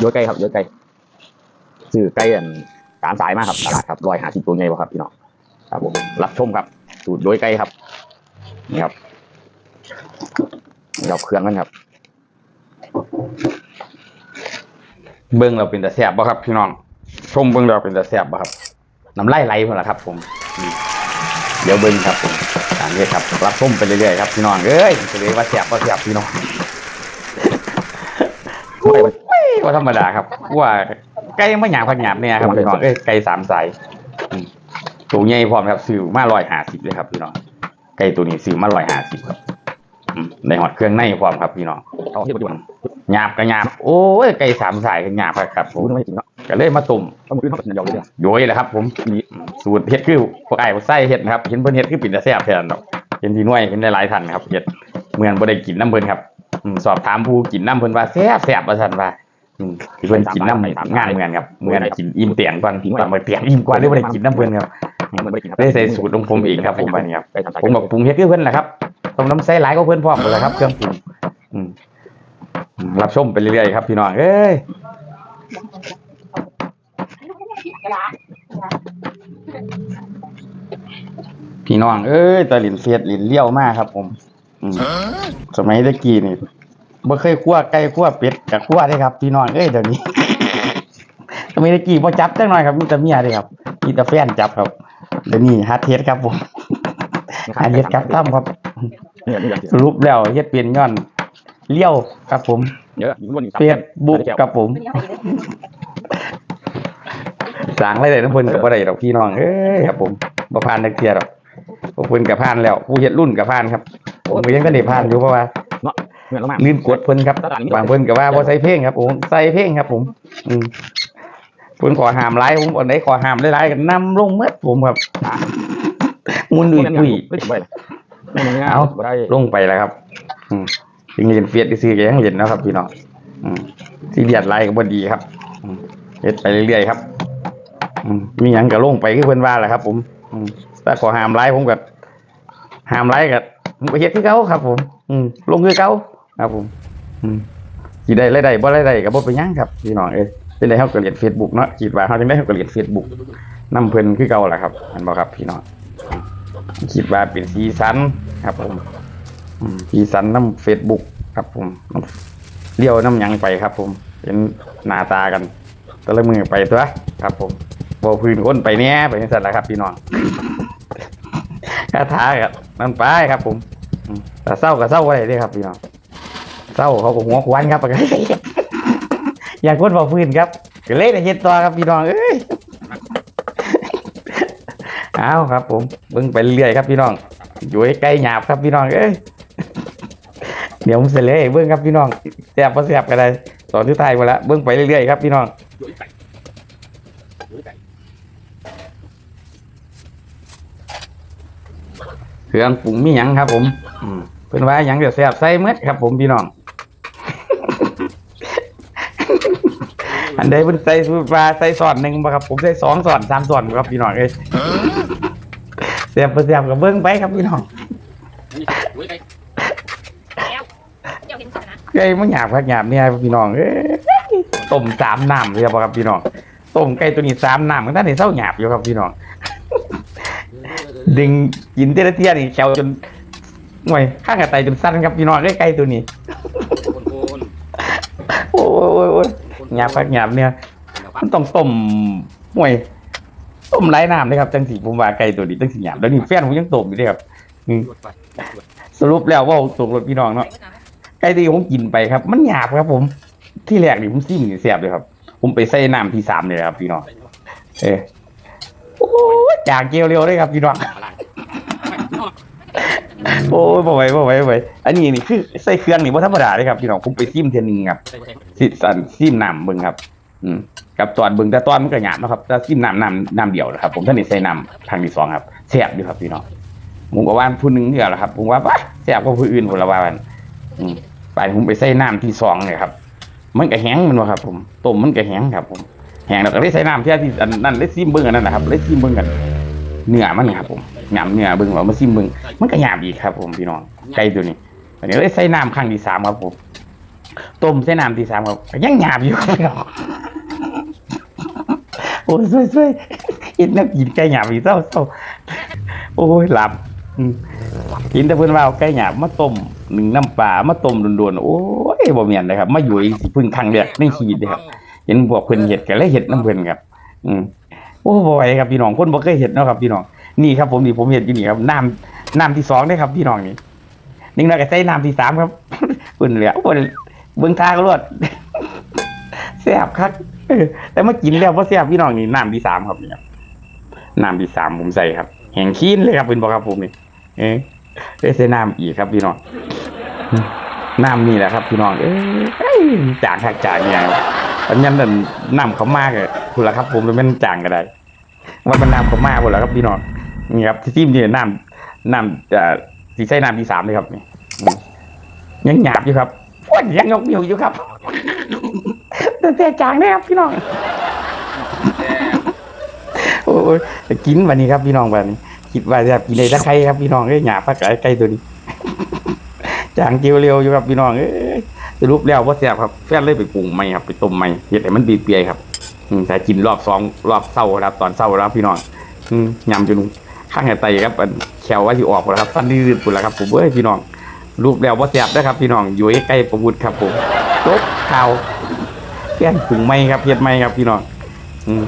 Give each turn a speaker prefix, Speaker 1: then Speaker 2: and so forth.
Speaker 1: โยยไก่ครับโยยไก่ซื้อไก่อันสามสายมากครับตลาดครับร้อยห้าสิบตัวไงบ่ครับพี่น้องครับผมรับชมครับ สูตรโยยไก่ครับนี่ครับเราเครื่องกันครับ
Speaker 2: เบิ้งเราเป็นตาแสบบ่ครับ พี่น้อง ชมเบิ้งเราเป็นตาแสบบ่ครับน้ำลายไหลหมดแล้วครับผมอืมเดี๋ยวเบิ้งครับผมตามนี้ครับรับชมไปเรื่อยๆครับพี่น้องเอ้ยจะเลยว่าแสบว่าแสบพี่น้องโอ้ย ว่าธรรมดาครับ ว่าไก่ไม่หยาบพักหยาบเนี่ยครับพี่น้องเอ้ยไก่สามสายอืมตัวใหญ่พร้อมครับซื้อมาร้อยห้าสิบเลยครับพี่น้องไก่ตัวนี้ซื้อมาร้อยห้าสิบครับอืมในหอดเครื่องในพร้อมครับพี่น้อง
Speaker 1: เอาที่ปัจจุบัน
Speaker 2: หยาบก็หยาบโอ้ยไก่สามสายก็หยาบครับครับผ
Speaker 1: ผม
Speaker 2: ม
Speaker 1: ไม่กินเนาะ
Speaker 2: ก็เลยมาตุ่ม
Speaker 1: ต้องมือเขาเป็นยาวเลยเนี่ย
Speaker 2: โยยแหละครับ ผมนี่สูตรเฮ็ดคือพวกไอ้พวกไส้เฮ็ดนะครับเห็นเพิ่นเฮ็ดคือปิ่นแต่แซ่บแทนดอกเห็นพี่น้อยเห็นหลายๆท่านครับเฮ็ดเหมือนบ่ได้กินน้ำเพิ่นครับอืมสอบถามผู้กินน้ำเพิ่นว่าแซ่บแซ่บว่าซั่นว่าอืมที่ เพิ่นกินน้ำงานเหมือนครับเหมือนกินอิ่มเตียงก่อนก่อนมาเตียงอิ่มก่อนเลยบ่ได้กินน้ำเพิ่นครับ
Speaker 1: มันไม่ได้กินครับ
Speaker 2: ได้ใส่สูตรของผมเองครับผมบัดนี้ครับ
Speaker 1: ไก่สามสาย
Speaker 2: ผมบอกปรุงเฮ็ดคือเพิ่นแหละครับต้มน้ำใส่หลายก็เพิ่นพร้อมหมดแล้วครับ เครื่องปรุงอืมอืมรับชมไปเรื่อยๆครับพี่น้องเอ้ยพี่น้องเอ้ยตะลินเฟียดลินเลี้ยวมากครับ ผมอืมสมัยตะกี้นี่ บ่เคยคั่วไก่คั่วเป็ดกับคั่วได้ครับพี่น้องเอ้ยเดี๋ยวนี้สมัยตะกี้บ่จับจังหน่อยครับมีแต่เมียเด้ครับมีแต่แฟนจับครับเดี๋ยวนี้ฮัดเฮ็ดครับผมฮัดเฮ็ดครับตั้มครับ
Speaker 1: เนี่ยนี่อย่าง
Speaker 2: สรุปแล้วเฮ็ดเป็นย้อนเลี้ยวครับผม
Speaker 1: เยอะอยู่บนนี้
Speaker 2: เฟซบุ๊กครับผมสร้างรายได้น้ำเพิ่นก็บ่ได้ดอกพี่น้องเอ้ยครับ ผมบ่ผ่านนักเที่ยดอกพวกเพิ่นก็ผ่านแล้วผู้เฮ็ดรุ่นก็ผ่านครับผมก็ยังทันได้ผ่านอยู่เพราะว่า ลืมกดเพิ่นครับบางเพิ่นก็ว่าบ่ใส่เพลงครับผมใส่เพลงครับ ผม อืมเพิ่นขอห้ามหลายผมอันไหนขอห้ามหลายๆก็นำลงหมดผมครับมุนดุยปุย
Speaker 1: เฮ้ยไปไม่ไม่ง่าย
Speaker 2: เอา
Speaker 1: บ่ได้
Speaker 2: ลงไปแล้วครับ อืมถึงเห็นเฟียดซื้อๆก็ยังเห็นนะครับพี่น้องอืมที่เดียดไล่ก็บ่ดีครับอืมเฮ็ดไปเรื่อยๆครับอืมมีหยังก็ลงไปคือเพิ่นว่าแหละครับ ผมอืมแต่ขอห้ามไล่ผมก็ห้ามไล่ก็ผมก็เฮ็ดคือเก่าครับ ผม อืมลงคือเก่า ครับผม อืมสิได้รายได้บ่รายได้ก็บ่เป็นหยังครับพี่น้องเอ้ยเป็นได้เฮาก็เรียน Facebook เนาะคิดว่าเฮาจังได้เฮาก็เรียน Facebook นำเพิ่นคือเก่าแหละครับเห็นบ่ครับพี่น้องคิดว่าเป็นสีสันครับผมอืมสีสันน้ำเฟซบุ๊กครับผมเลี้ยวน้ำยังไปครับ ผมเป็นหน้าตากันต่ละมือไปตัวครับ ผมบอพื้นคนไปเนี้ยไปนี่สัตว์ละครับ พี่น้องคาถาครับนั่นไปครับผมอืมแต่เศร้ากับเศร้าอะไรด้ครับพี่น้อง เศร้าเขาก็หัวควันครับปกติอยากคนบอพื้นครับก็เลยได้เฮ็ดตัวครับพี่น้องเอ้ยเอาครับ ผมเบิ่งไปเรื่อยๆครับพี่น้อง อยู่ใกล้หยาบครับพี่น้องเอ้ยเดี๋ยวผมเสร็จเลยเบิ้งครับพี่น้องแสบพอแสบกันเลยตอนที่ท้ายมาแล้วเบิ้งไปเรื่อยๆครับพี่น้องเครื่องปรุงมีหยังครับ ผมอืมเพิ่นว่าหยังเดี๋ยวแสบใส่เมดครับ ผมพี่น้อง อันใดเพิ่นใส่สูตรปลาใส่ซอนหนึ่งบ่ครับผมใส่สองซอนสามซอนครับพี่น้องเอ้ยแสบพอแสบกับเบิ้งไปครับพี่น้อง
Speaker 3: เดี๋ยวเห็นก่อนนะ
Speaker 2: ไก่มันหยาบครับหยาบเนี่ยพี่น้องเอ้ยต้มสามน้ำเลยครับพี่น้องต้มไก่ตัวนี้สามน้ำมันท่านในเศร้าหยาบอยู่ครับพี่น้องดึงกินเตละเทียนี่แขวจนห่วยข้างกระไตจนสั้นครับพี่น้องไอ้ไก่ตัวนี้โอ้ยโอ้ยโอ้ย หยาบครับหยาบเนี่ยมันต้องต้มห่วยต้มไร้น้ำเลยครับจังสีผมว่าไก่ตัวนี้จังสีหยาบแล้วนี่แฟนผมยังต้มอยู่เลยครับอืมสรุปแล้วว่าตกรถพี่น้องเนาะไก่ที่ผมกินไปครับ มันหยาบครับ ผม ที่แรกนี่ผมซิมนี่แสบเลยครับ ผมไปใส่น้ำที่สามเลยครับ พี่น้องเออโอ้ยจากเกลียวเร็วเลยครับพี่น้องโอ้ยบ่ไหวบ่ไหวบ่ไหวอันนี้นี่คือใส่เครื่องนี่บ่ธรรมดาเลยครับพี่น้องผมไปซิมเทียนหนึงครับ ซิสันซิมน้ำเบิ่งครับ อืมกับตอนเบิ่งแต่ตอนมันก็หยาบนะครับแต่ซิมน้ำน้ำน้ำเดียวนะครับ ผมท่านนี่ใส่น้ำทางที่สองครับแซ่บอยู่ครับพี่น้องผมก็ว่าผู้หนึงเนี่ยแหละครับ ผมว่าปะแซ่บกว่าผู้อื่นผมละว่ามันอืมไปผมไปใส่น้ำที่สองเลยครับ มันก็แห้งมันวะครับ ผมต้มมันก็แห้งครับ ผมแห้งแล้วก็เลยใส่น้ำที่ที่อันนั้นเลยซิมเบิ้งอันนั้นนะครับเลยซิมเบิ้งกันเนื้อมันครับ ผมน้ำเนื้อเบิ้งว่ามาซิมเบิ้งมันก็หยาบอีกครับ ผมพี่น้องไก่ตัวนี้อันนี้เลยใส่น้ำครั้งที่สามครับผม ต้มเส้นน้ำที่สามครับยังหยาบอยู่ครับโอ้ยช่วยช่วยกินน้ำกินไก่หยาบอีกเศร้าเศร้าโอ้ยหลับอินแต่เพิ่นว่าไก่หยาบมาต้มหนึ่งน้ำปลามาต้มโดนๆโอ้ยบ่แม่นเลยครับมาอยู่อีกพิ่งครั้งแรกในชีวิตเลยครับเห็นพวกเพิ่นเฮ็ดก็เลยเฮ็ดน้ำเพิ่นครับ อืมโอ้บ่ไหวครับพี่น้องคนบ่เคยเฮ็ดเนาะครับพี่น้องนี่ครับผมนี่ผมเฮ็ดอยู่นี่ครับน้ำน้ำที่สองเด้ครับพี่น้องนี่นิ่งน้อยก็ใส่น้ำที่สามครับเพิ่นเหลือเพิ่น เบิ่งทาก็รวดแซ่บคักแต่มากินแล้วบ่แซ่บพี่น้องนี่น้ำที่สามครับนี่ครับน้ำที่สามผมใส่ครับ แห้งคีนเลยครับเพิ่นบอกครับผมนี่เออได้ใส่น้ำอีกครับพี่น้องน้ำนี่แหละครับ พี่น้องเอ้ยจางคักจางเนี่ยอันนั้นนั่นน้ำเขามากเลยคุณละครับ ผมเลยไม่นจางก็ได้ว่ามันน้ำเขามากหมดแล้วครับ พี่น้องนี่ครับที่ทีมนี่น้ำน้ำเอ่อสีใส่น้ำที่สามเลยครับนี่ยังหยาบอยู่ครับ อ้วนยังยกนิ้วอยู่ครับแต่แต่จางนะครับพี่น้องโอ้ยกินวันนี้ครับพี่น้องวันนี้ คิดว่าจะกินได้ถ้าใคร้ครับพี่น้องเอ้ยหยาบพักไก่ไก่ตัวนี้จางเจียวเร็วอยู่ครับพี่น้องเอ้ยสรุปแล้วว่าแซ่บครับแฟนเลยไปปรุงใหม่ครับไปต้มใหม่เฮ็ดให้มันเปียกๆครับแต่กินรอบสองรอบเศร้าครับ ตอนเศร้าแล้วพี่น้องยำจนข้างไตครับอันแขวว่าสิออกหมดแล้วครับฟันดื้อๆหมดแล้วครับผมเอ้ยพี่น้อง รูปแล้วว่าแสบนะครับพี่น้องอยู่ใกล้ประมุดครับผมตบข่าวแฟนปรุงไม่ครับเพียดไม่ครับพี่น้องอืม